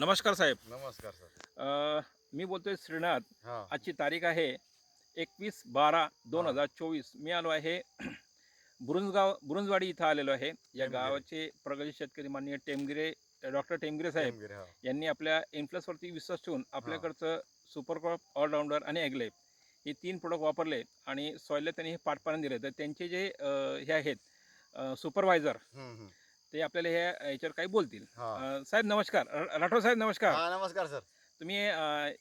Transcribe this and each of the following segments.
नमस्कार साहेब. नमस्कार सर. अ, मी बोलतोय श्रीनाथ. हा. आजची तारीख आहे एकवीस बारा दोन हजार चोवीस. मी आलो आहे बुरुंजगाव बुरुंजवाडी इथं आलेलो आहे. या टेमगिरे. गावाचे प्रगती शेतकरी माननीय टेमगिरे डॉक्टर टेमगिरे साहेब टेमगिरी, हा. यांनी आपल्या इन्फ्लुअन्सवरती विश्वास ठेवून आपल्याकडचं सुपर क्रॉप ऑलराऊंडर आणि एगलेप हे तीन प्रोडक्ट वापरले आणि सॉईलला त्यांनी हे पाठपारण दिले. तर त्यांचे जे अ, हे आहेत सुपरवायझर हम्म, हम्म. ते आपल्याला हे याच्यावर काही बोलतील. हा. अ, साहेब नमस्कार. र- राठोड साहेब नमस्कार. हा नमस्कार सर. तुम्ही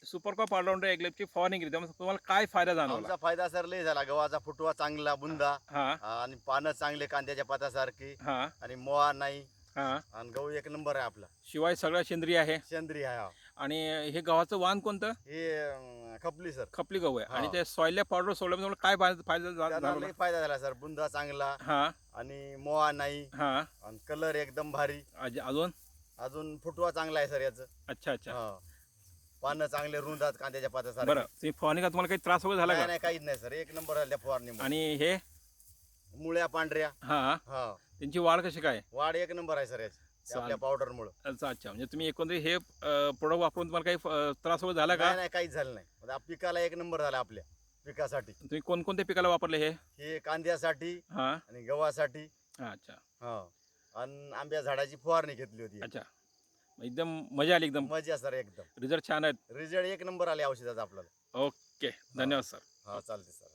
सुपर कॉप ऑलराऊंडर एगलेपची फवारणी केली. त्यामुळे तुम्हाला काय फायदा जाणवला? आमचा फायदा सर लय झाला. गव्हाचा फुटवा चांगला बुंदा. हा. आणि पानं चांगले कांद्याच्या पातासारखी. हा. आणि मोहा नाही. हा. आणि गहू एक नंबर आहे आपला. शिवाय सगळं सेंद्रिय आहे. सेंद्रिय आहे हा. आणि हे गव्हाचं वाण कोणतं? हे अं, खपली सर. खपली गहू आहे. आणि ते सॉयल्या पावडर सोडल्यामुळे काय फायदा लय फायदा झाला सर. बुंदा चांगला हा. आणि मोहा नाही. हा. आणि कलर एकदम भारी. अज- अजून? अजून फुटवा चांगला आहे सर याचं. अच्छा अच्छा. हा. पानं चांगले रुंदात कांद्याच्या बरं. पातासारखी तुम्ही फवारणी का तुम्हाला काही त्रास वगैरे झाला नाही का? नाही काहीच नाही सर. एक नंबर झाल्या फवारणी आणि हे? मुळ्या पांढऱ्या. हा. हा. त्यांची वाढ कशी काय? वाढ एक नंबर आहे सर याची. आपल्या पावडर मुळे अच्छा अच्छा. म्हणजे तुम्ही एकंदरीत हे प्रोडक्ट वापरून तुम्हाला काही त्रास वगैरे झाला का? नाही नाही काहीच झालं नाही. म्हणजे पिकाला एक नंबर झाला आपल्या पिकासाठी. तुम्ही कोणकोणत्या पिकाला वापरले हे? हे कांद्यासाठी हा. आणि गव्हासाठी. हा अच्छा. हा. आणि आंब्या झाडाची फवारणी घेतली होती. अच्छा. मग एकदम मजा आली एकदम. मजा सर एकदम. रिझल्ट छान आहेत. रिझल्ट एक नंबर आले औषधाचा आपल्याला. ओके. धन्यवाद सर. हा चालते सर.